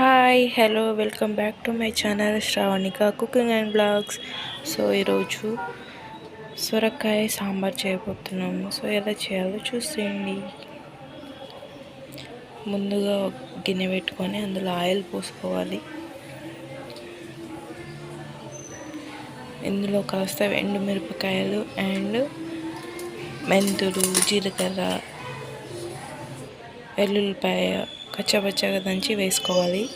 Hi hello welcome back to my channel Shravanika cooking and blogs. So ఈరోజు సొరకాయ సాంబార్ చేయబోతున్నాము. So ఎలా చేయాలో చూసేయండి. ముందుగా గిన్నె పెట్టుకొని అందులో ఆయిల్ పోసుకోవాలి. ఇందులో కాస్త ఎండుమిరపకాయలు అండ్ మెంతులు జీలకర్ర వెల్లుల్లిపాయ కచ్చపచ్చగా దంచి వేసుకోవాలి.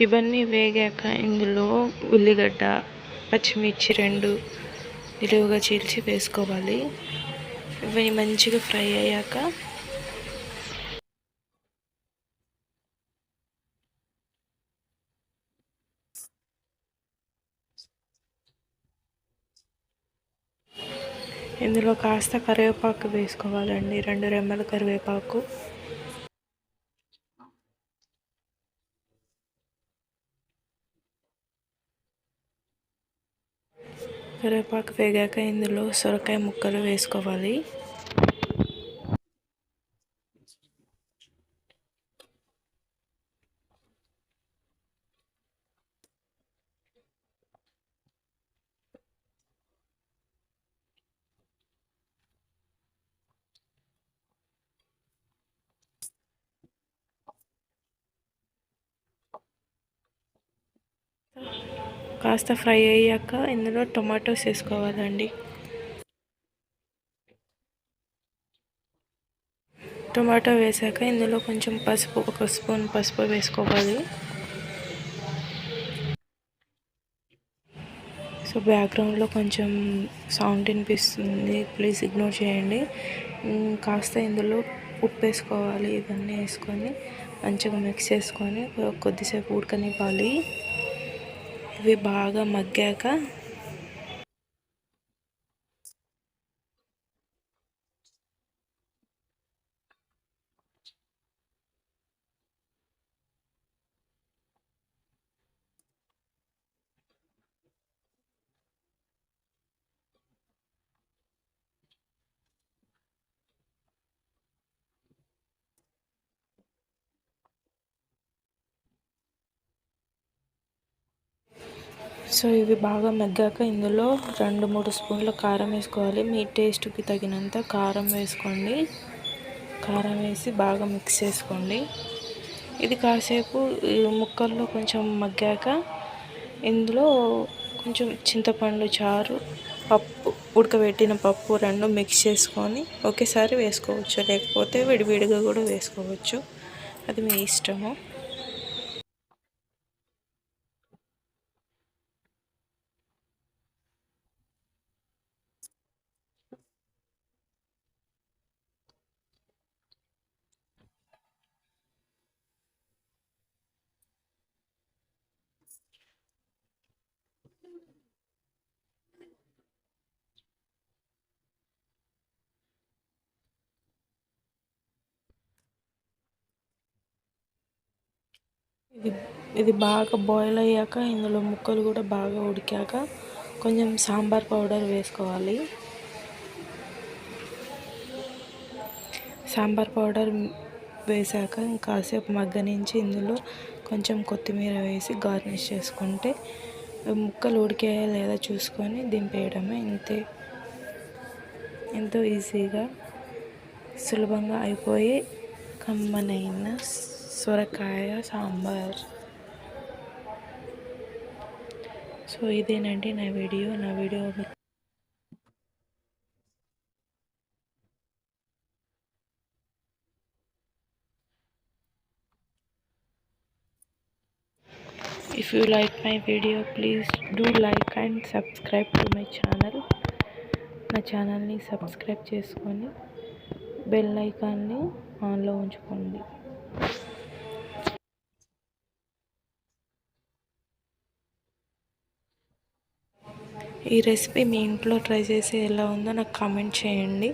ఇవన్నీ వేగాక ఇందులో ఉల్లిగడ్డ పచ్చిమిర్చి రెండు నిలువుగా చీల్చి వేసుకోవాలి. ఇవన్నీ మంచిగా ఫ్రై అయ్యాక ఇందులో కాస్త కరివేపాకు వేసుకోవాలండి. రెండు రెమ్మల కరివేపాకు. కరివేపాకు వేగాక ఇందులో సొరకాయ ముక్కలు వేసుకోవాలి. కాస్త ఫ్రై అయ్యాక ఇందులో టొమాటోస్ వేసుకోవాలండి. టొమాటో వేసాక ఇందులో కొంచెం పసుపు ఒక స్పూన్ పసుపు వేసుకోవాలి. సో బ్యాక్గ్రౌండ్లో కొంచెం సౌండ్ వినిపిస్తుంది. ప్లీజ్ ఇగ్నోర్ చేయండి. కాస్త ఇందులో ఉప్పు వేసుకోవాలి. ఇవన్నీ వేసుకొని మంచిగా మిక్స్ చేసుకొని కొద్దిసేపు ఉడకనివ్వాలి. ఇవి బాగా మగ్గాక సో ఇవి బాగా మగ్గాక ఇందులో రెండు మూడు స్పూన్ల కారం వేసుకోవాలి. మీ టేస్ట్కి తగినంత కారం వేసుకోండి. కారం వేసి బాగా మిక్స్ చేసుకోండి. ఇది కాసేపు ముక్కల్లో కొంచెం మగ్గాక ఇందులో కొంచెం చింతపండు చారు పప్పు ఉడకబెట్టిన పప్పు రెండు మిక్స్ చేసుకొని ఒకేసారి వేసుకోవచ్చు. లేకపోతే విడివిడిగా కూడా వేసుకోవచ్చు. అది మీ ఇష్టము. ఇది ఇది బాగా బాయిల్ అయ్యాక ఇందులో ముక్కలు కూడా బాగా ఉడికాక కొంచెం సాంబార్ పౌడర్ వేసుకోవాలి. సాంబార్ పౌడర్ వేసాక కాసేపు మగ్గనించి ఇందులో కొంచెం కొత్తిమీర వేసి గార్నిష్ చేసుకుంటే ముక్కలు ఉడికాయా లేదా చూసుకొని దింపేయడమే ఇంతే. ఎంతో ఈజీగా సులభంగా అయిపోయి కమ్మనైన సొరకాయ సాంబార్. సో ఇదేనండి నా వీడియో. నా video if you like my video please do like and subscribe to my channel నా ఛానల్ని సబ్స్క్రైబ్ చేసుకొని బెల్ ఐకాన్ని ఆన్లో ఉంచుకోండి. ఈ రెసిపీ మీ ఇంట్లో ట్రై చేసి ఎలా ఉందో నాకు కామెంట్ చేయండి.